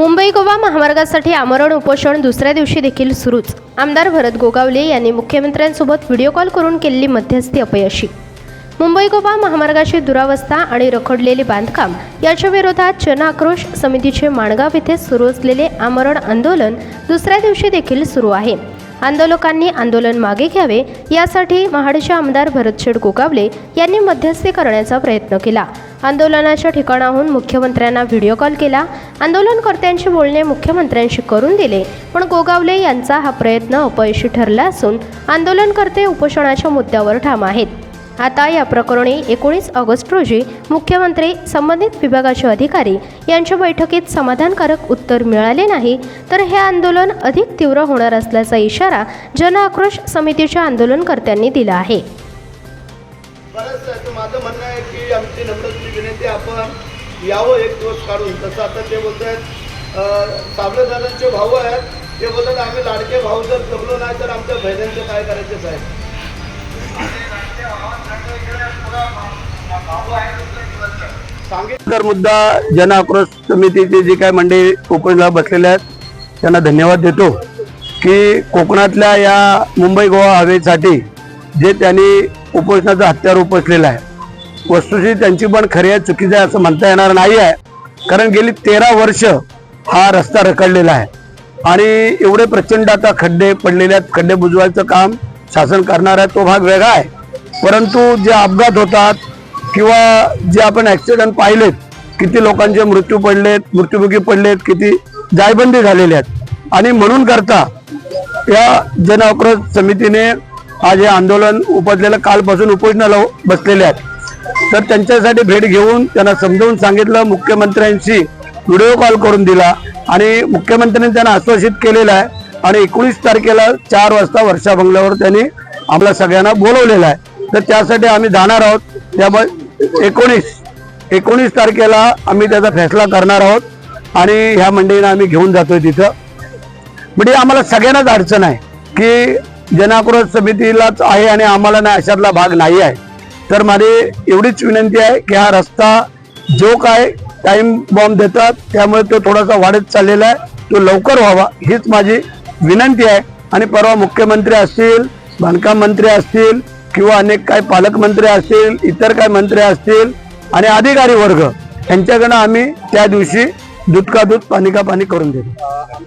मुंबई गोवा महामार्गासाठी आमरण उपोषण दुसऱ्या दिवशी देखील सुरूच. आमदार भरत गोगावले यांनी मुख्यमंत्र्यांसोबत व्हिडिओ कॉल करून केलेली मध्यस्थी अपयशी. मुंबई गोवा महामार्गाची दुरावस्था आणि रखडलेले बांधकाम याच्या विरोधात जनआक्रोश समितीचे माणगाव येथे सुरू असलेले आमरण आंदोलन दुसऱ्या दिवशी देखील सुरू आहे. आंदोलकांनी आंदोलन मागे घ्यावे यासाठी महाडचे आमदार भरतशेठ गोगावले यांनी मध्यस्थी करण्याचा प्रयत्न केला. आंदोलनाच्या ठिकाणाहून मुख्यमंत्र्यांना व्हिडिओ कॉल केला. आंदोलनकर्त्यांशी बोलणे मुख्यमंत्र्यांशी करून दिले. पण गोगावले यांचा हा प्रयत्न अपयशी ठरला असून आंदोलनकर्ते उपोषणाच्या मुद्द्यावर ठाम आहेत. आता या प्रकरणी एकोणीस ऑगस्ट रोजी मुख्यमंत्री संबंधित विभागाचे अधिकारी यांच्या बैठकीत समाधानकारक उत्तर मिळाले नाही तर हे आंदोलन अधिक तीव्र होणार असल्याचा इशारा जनआक्रोश समितीच्या आंदोलनकर्त्यांनी दिला आहे. बरंच असं माझं म्हणणं आहे की आमची नम्रतेची विनंती आपण यावं एक दिवस काढून. तसं आता ते बोलत आहेत साबळे दादांचे भाऊ आहेत ते बोलतात आम्ही लाडके भाऊ जर जगलो नाही तर आमच्या बहिणींचं काय करायचं आहे सांगितलं मुद्दा जन आक्रोश समितीचे जे काय मंडळी उपोषणाला बसलेले आहेत त्यांना धन्यवाद देतो की कोकणातल्या या मुंबई गोवा हवेसाठी जे त्यांनी उपोषणाचं हत्यार उपसलेलं आहे. वस्तूची त्यांची पण खरी आहे चुकीचं आहे असं म्हणता येणार नाही आहे. कारण गेली तेरा वर्ष हा रस्ता रखडलेला आहे. आणि एवढे प्रचंड आता खड्डे पडलेले आहेत खड्डे बुजवायचं काम शासन करणार आहे तो भाग वेगळा आहे. परंतु जे अपघात होतात किंवा जे आपण ॲक्सिडेंट पाहिलेत किती लोकांचे मृत्यू पडलेत मृत्युमुखी पडलेत किती जायबंदी झालेल्या आहेत. आणि म्हणून करता या जन आक्रोश समितीने आज हे आंदोलन उपजलेलं कालपासून उपोषणाला बसलेले आहेत. तर त्यांच्यासाठी भेट घेऊन त्यांना समजावून सांगितलं मुख्यमंत्र्यांशी व्हिडिओ कॉल करून दिला आणि मुख्यमंत्र्यांनी त्यांना आश्वासित केलेलं आहे. आणि एकोणीस तारखेला चार वाजता वर्षा बंगल्यावर त्यांनी आम्हाला सगळ्यांना बोलवलेलं आहे. तर त्यासाठी आम्ही जाणार आहोत. त्यामुळे एकोणीस एकोणीस तारखेला आम्ही त्याचा फैसला करणार आहोत आणि ह्या मंडळीनं आम्ही घेऊन जातोय तिथं. म्हणजे आम्हाला सगळ्यांनाच अडचण आहे की जनाक्रोश समितीलाच आहे आणि आम्हाला ना अशातला भाग नाही आहे. तर माझी एवढीच विनंती आहे की हा रस्ता जो काय टाइम बॉम्ब देतात त्यामुळे तो थोडासा वाढत चाललेला आहे. तो लवकर व्हावा हीच माझी विनंती आहे. आणि परवा मुख्यमंत्री असतील बांधकाम मंत्री असतील किंवा अनेक काय पालकमंत्री असतील इतर काय मंत्री असतील आणि अधिकारी वर्ग यांच्याकडनं आम्ही त्या दिवशी दूध का दूध पाणी का पाणी करून देतो.